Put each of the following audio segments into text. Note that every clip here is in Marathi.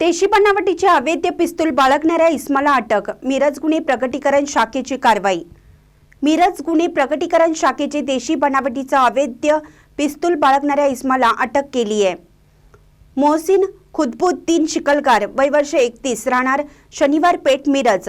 देशी बनावटीचे अवैध पिस्तूल बाळगणाऱ्या इस्माला अटक मिरज गुन्हे प्रकटीकरण शाखेची कारवाई. मिरज गुन्हे प्रकटीकरण शाखेचे देशी बनावटीचा अवैध पिस्तूल बाळगणाऱ्या इस्माला अटक केली आहे. मोहसिन खुदबुद्दीन शिकलगार वय वर्ष एकतीस राहणार शनिवार पेठ मिरज.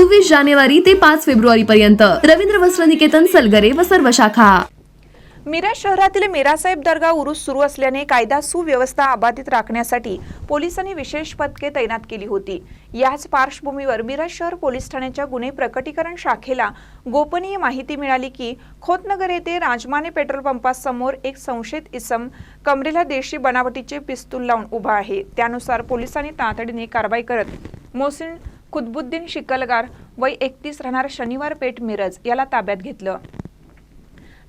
सव्वीस जानेवारी ते पाच फेब्रुवारी पर्यंत रवींद्र वस्त्र निकेतन सलगरे व सर्व शाखा. मिरज शहरातील मीरासाहेब दर्गा उरूस सुरू असल्याने कायदा सुव्यवस्था अबाधित राखण्यासाठी पोलिसांनी विशेष पथके तैनात केली होती. याच पार्श्वभूमीवर मिरज शहर पोलीस ठाण्याच्या गुन्हे प्रकटीकरण शाखेला गोपनीय माहिती मिळाली की खोतनगर येथे राजमाने पेट्रोल पंपासमोर एक संशयित इसम कमरेला देशी बनावटीचे पिस्तूल लावून उभा आहे. त्यानुसार पोलिसांनी तातडीने कारवाई करत मोसिन खुदबुद्दीन शिकलगार वय एकतीस राहणार शनिवार पेठ मिरज याला ताब्यात घेतलं.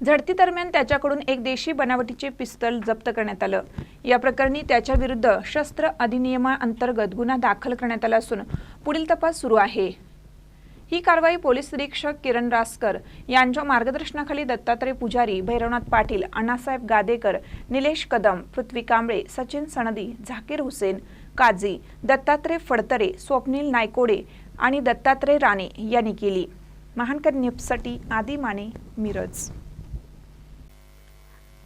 झडती दरम्यान त्याच्याकडून एक देशी बनावटीचे पिस्तल जप्त करण्यात आलं. या प्रकरणी त्याच्या विरुद्ध शस्त्र अधिनियमाअंतर्गत गुन्हा दाखल करण्यात आला असून पुढील तपास सुरू आहे. ही कारवाई पोलीस निरीक्षक किरण रासकर यांच्या मार्गदर्शनाखाली दत्तात्रय पुजारी भैरवनाथ पाटील अण्णासाहेब गादेकर निलेश कदम पृथ्वी कांबळे सचिन सणदी झाकीर हुसेन काझी दत्तात्रय फडतरे स्वप्नील नायकोडे आणि दत्तात्रय राणे यांनी केली. महानकर न्यूजसाठी आदी माने मिरज.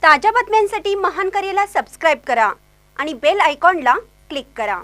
ताज्या बातम्यांसाठी महानकरेला सबस्क्राईब करा आणि बेल आयकॉनला क्लिक करा.